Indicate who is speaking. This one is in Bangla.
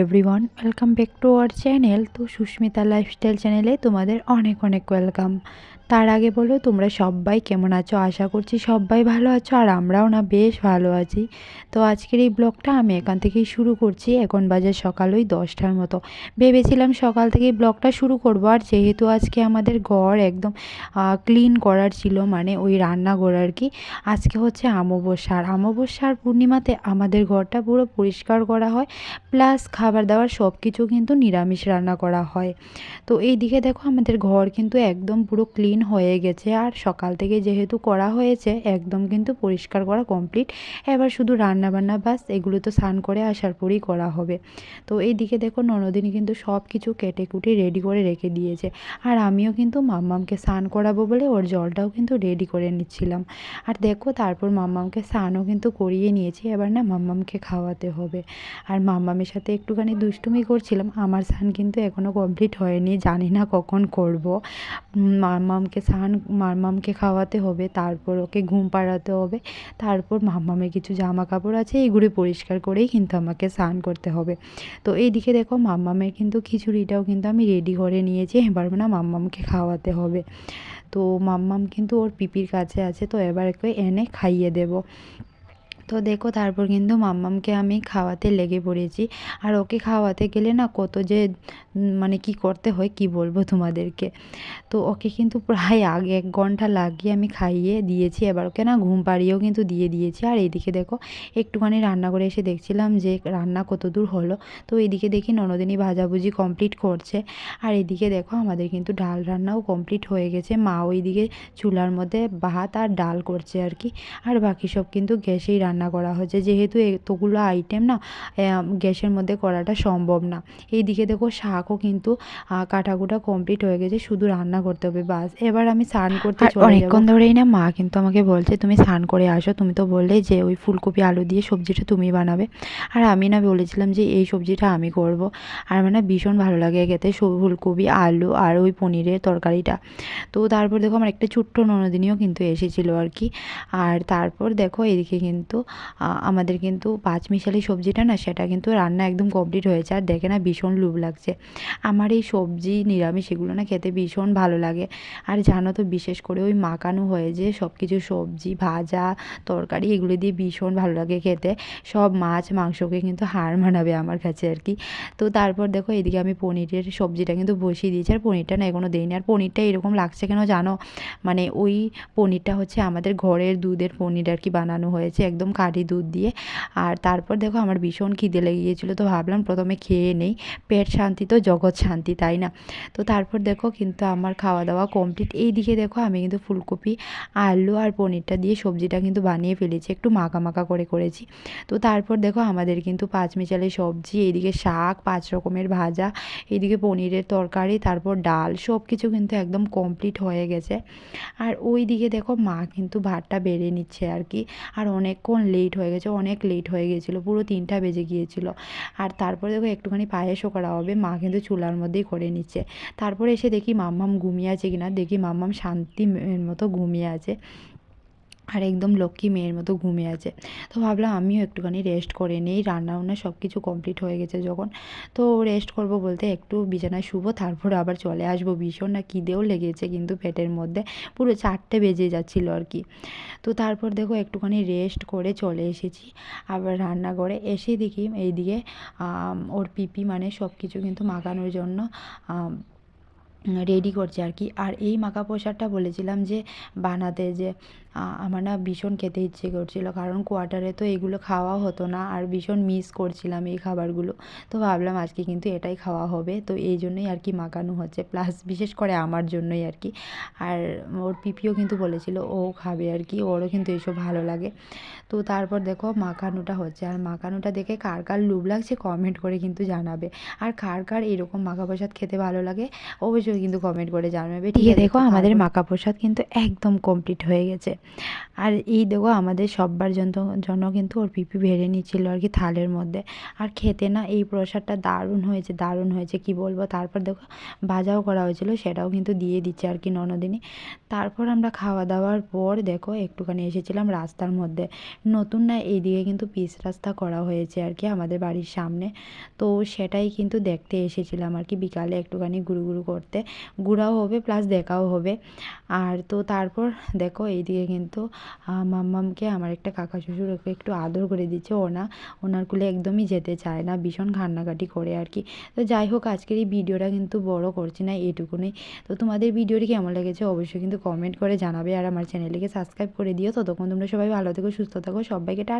Speaker 1: Everyone welcome back to our channel তো সুস্মিতা লাইফস্টাইল চ্যানেলে তোমাদের অনেক অনেক ওয়েলকাম তার আগে বলো তোমরা সবাই কেমন আছো? আশা করছি সবাই ভালো আছো আর আমরাও না বেশ ভালো আছি। তো আজকের এই ব্লগটা আমি এখান থেকেই শুরু করছি। এখন বাজার সকাল ওই দশটার মতো। ভেবেছিলাম সকাল থেকেই ব্লগটা শুরু করব। আর যেহেতু আজকে আমাদের ঘর একদম ক্লিন করার ছিল মানে ওই রান্নাঘর আর কি, আজকে হচ্ছে অমাবস্যা। আর অমাবস্যার পূর্ণিমাতে আমাদের ঘরটা পুরো পরিষ্কার করা হয়। প্লাস খাবার দাবার সব কিছু কিন্তু নিরামিষ রান্না করা হয়। তো এই দিকে দেখো আমাদের ঘর কিন্তু একদম পুরো ক্লিন হয়ে গেছে। আর সকাল থেকে যেহেতু করা হয়েছে, একদম কিন্তু পরিষ্কার করা কমপ্লিট এবার শুধু রান্না বান্না বাস এগুলো তো স্নান করে আসার পরই করা হবে। তো এই দিকে দেখো ননদিনী কিন্তু সব কিছু কেটে কুটে রেডি করে রেখে দিয়েছে। আর আমিও কিন্তু মাম্মামকে স্নান করাবো বলে ওর জলটাও কিন্তু রেডি করে নিচ্ছিলাম। আর দেখো তারপর মাম্মামকে স্নানও কিন্তু করিয়ে নিয়েছি, এবার না মাম্মামকে খাওয়াতে হবে। আর মাম্মামের সাথে একটুখানি দুষ্টুমি করছিলাম, আমার স্নান কিন্তু এখনও কমপ্লিট হয়নি, জানি না কখন করব। মাম্মামকে স্নান মাম্মামকে খাওয়াতে হবে, তারপর ওকে ঘুম পাড়াতে হবে, তারপর মাম্মামের কিছু জামা কাপড় আছে এইগুলি পরিষ্কার করেই কিন্তু আমাকে স্নান করতে হবে। তো এইদিকে দেখো মাম্মামের কিন্তু খিচুড়িটাও কিন্তু আমি রেডি করে নিয়েছি, এবার না মাম্মামকে খাওয়াতে হবে। তো মাম্মাম কিন্তু ওর পিপির কাছে আছে, তো এবার এনে খাইয়ে দেবো। তো দেখো তারপর কিন্তু মাম্মামকে আমি খাওয়াতে লেগে পড়েছি। আর ওকে খাওয়াতে গেলে না কত যে মানে কি করতে হয় কি বলব তোমাদেরকে? তো ওকে কিন্তু প্রায় আগে এক ঘণ্টা লাগিয়ে আমি খাইয়ে দিয়েছি। এবার ওকে না ঘুম পাড়িয়েও কিন্তু দিয়ে দিয়েছি। আর এইদিকে দেখো একটুখানি রান্না করে এসে দেখছিলাম যে রান্না কত দূর হলো। তো এইদিকে দেখি ননদিনী ভাজাভুজি কমপ্লিট করছে। আর এদিকে দেখো আমাদের কিন্তু ডাল রান্নাও কমপ্লিট হয়ে গেছে। মা ওইদিকে চুলার মধ্যে ভাত আর ডাল করছে আর কি। আর বাকি সব কিন্তু গ্যাসেই রান্না রান্না করা হয়েছে। যেহেতু এতগুলো আইটেম না গ্যাসের মধ্যে করাটা সম্ভব না। এই দিকে দেখো শাকও কিন্তু কাটাকুটা কমপ্লিট হয়ে গেছে শুধু রান্না করতে হবে বাস। এবার আমি স্নান করতে অনেকক্ষণ ধরেই না মা কিন্তু আমাকে বলছে তুমি স্নান করে আসো। তুমি তো বললে যে ওই ফুলকপি আলু দিয়ে সবজিটা তুমি বানাবে। আর আমি না বলেছিলাম যে এই সবজিটা আমি করব। আর মানে ভীষণ ভালো লাগে খেতে ফুলকপি আলু আর ওই পনিরের তরকারিটা। তো তারপর দেখো আমার একটা ছোট্ট ননদিনীও কিন্তু এসেছিল আর কি। আর তারপর দেখো এদিকে কিন্তু আমাদের কিন্তু পাঁচ মিশালি সবজিটা না, সেটা কিন্তু রান্না একদম কমপ্লিট হয়েছে। আর দেখে না ভীষণ লুভ লাগছে। আমার এই সবজি, নিরামিষ এগুলো না খেতে ভীষণ ভালো লাগে। আর জানো তো, বিশেষ করে ওই মাখানো হয়ে যে সব কিছু সবজি, ভাজা, তরকারি, এগুলো দিয়ে ভীষণ ভালো লাগে খেতে। সব মাছ, মাংসকে কিন্তু হার মানাবে আমার কাছে আর কি। তো তারপর দেখো, এদিকে আমি পনিরের সবজিটা কিন্তু বসিয়ে দিয়েছি। আর পনিরটা না এখনও দিইনি। আর পনিরটা এরকম লাগছে কেন জানো? মানে ওই পনিরটা হচ্ছে আমাদের ঘরের দুধের পনির আর কি বানানো হয়েছে। একদম কাঠি দুধ দিয়ে। আর তারপর দেখো আমার ভীষণ খিদে লেগে গিয়েছিল তো ভাবলাম প্রথমে খেয়ে নেই। পেট শান্তি তো, জগৎ শান্তি, তাই না? তো তারপর দেখো কিন্তু আমার খাওয়া দাওয়া কমপ্লিট এই দিকে দেখো আমি কিন্তু ফুলকপি, আলু আর পনিরটা দিয়ে সবজিটা কিন্তু বানিয়ে ফেলেছি, একটু মাখা মাখা করে করেছি। তো তারপর দেখো আমাদের কিন্তু পাঁচ মিশালি সবজি, এইদিকে শাক, পাঁচ রকমের ভাজা, এইদিকে পনিরের তরকারি, তারপর ডাল সব কিছু কিন্তু একদম কমপ্লিট হয়ে গেছে। আর ওই দিকে দেখো মা কিন্তু ভাতটা বেড়ে নিচ্ছে আর কি। আর অনেকক্ষণ লেট হয়ে গেছে, অনেক লেট হয়ে গেছিল, পুরো তিনটা বেজে গিয়েছিল। আর তারপরে দেখো একটুখানি পায়েসও করা হবে, মা কিন্তু চুলার মধ্যেই করে নিচ্ছে। তারপরে এসে দেখি মাম্মাম ঘুমিয়ে আছে কিনা, দেখি মাম্মাম শান্তি মতো ঘুমিয়ে আছে। আর একদম লক্ষ্মী মেয়ের মতো ঘুমিয়ে আছে। তো ভাবলাম আমিও একটুখানি রেস্ট করে নিই রান্না বান্না সব কিছু কমপ্লিট হয়ে গেছে যখন। তো রেস্ট করব বলতে একটু বিছানায় শুবো, তারপরে আবার চলে আসব ভীষণ না খিদেও লেগেছে কিন্তু পেটের মধ্যে। পুরো চারটে বেজে যাচ্ছিল আর কি। তো তারপর দেখো একটুখানি রেস্ট করে চলে এসেছি, আবার রান্নাঘরে এসে দেখি এইদিকে ওর পিপি মানে সব কিছু কিন্তু মাখানোর জন্য রেডি করছে আর কি। আর এই মাখা প্রসাদটা বলেছিলাম যে, বানাতে যে আমার না ভীষণ খেতে ইচ্ছে করছিল। কারণ কোয়ার্টারে তো এগুলো খাওয়া হতো না, আর ভীষণ মিস করছিলাম এই খাবারগুলো। তো ভাবলাম আজকে কিন্তু এটাই খাওয়া হবে। তো এই জন্যই আর কি মাখানো হচ্ছে। প্লাস বিশেষ করে আমার জন্যই আর কি। আর ওর পিপিও কিন্তু বলেছিল, ও খাবে আর কি। ওরও কিন্তু এইসব ভালো লাগে। তো তারপর দেখো মাখানোটা হচ্ছে। আর মাখানোটা দেখে কার কার লুভ লাগছে কমেন্ট করে কিন্তু জানাবে। আর কার কার এরকম মাখা প্রসাদ খেতে ভালো লাগে, অবশ্যই কিন্তু কমেন্ট করে জানাবে। ঠিক আছে দেখো আমাদের মাখা প্রসাদ কিন্তু একদম কমপ্লিট হয়ে গেছে। আর এই দেখো আমাদের সব্বার জন্য জন্য কিন্তু ওর পিপি ভেড়ে নিচ্ছিল আর কি থালের মধ্যে। আর খেতে না এই প্রসাদটা দারুণ হয়েছে দারুণ হয়েছে কি বলব? তারপর দেখো ভাজাও করা হয়েছিল সেটাও কিন্তু দিয়ে দিচ্ছে আর কি ননদিনী। তারপর আমরা খাওয়া দাওয়ার পর দেখো একটুখানি এসেছিলাম রাস্তার মধ্যে। নতুন না এইদিকে কিন্তু পিচ রাস্তা করা হয়েছে আর কি আমাদের বাড়ির সামনে। তো সেটাই কিন্তু দেখতে এসেছিলাম আর কি বিকালে একটুখানি ঘুরু ঘুরু করতে। ঘোরাও হবে প্লাস দেখাও হবে। আর তো তারপর দেখো এইদিকে কিন্তু মাম্মামকে আমার একটা কাকা শ্বশুর ওকে একটু আদর করে দিচ্ছে। ও না ওনার কুলে একদমই যেতে চায় না, ভীষণ কান্নাকাটি করে আর কি। তো যাই হোক, আজকের এই ভিডিওটা কিন্তু বড় করছি না এইটুকুনি তো তোমাদের ভিডিওটি কেমন লেগেছে অবশ্যই কিন্তু কমেন্ট করে জানাবে। আর আমার চ্যানেলটিকে সাবস্ক্রাইব করে দিও। ততক্ষণ তোমরা সবাই ভালো থেকো, সুস্থ থাকো, সবাইকে টাটা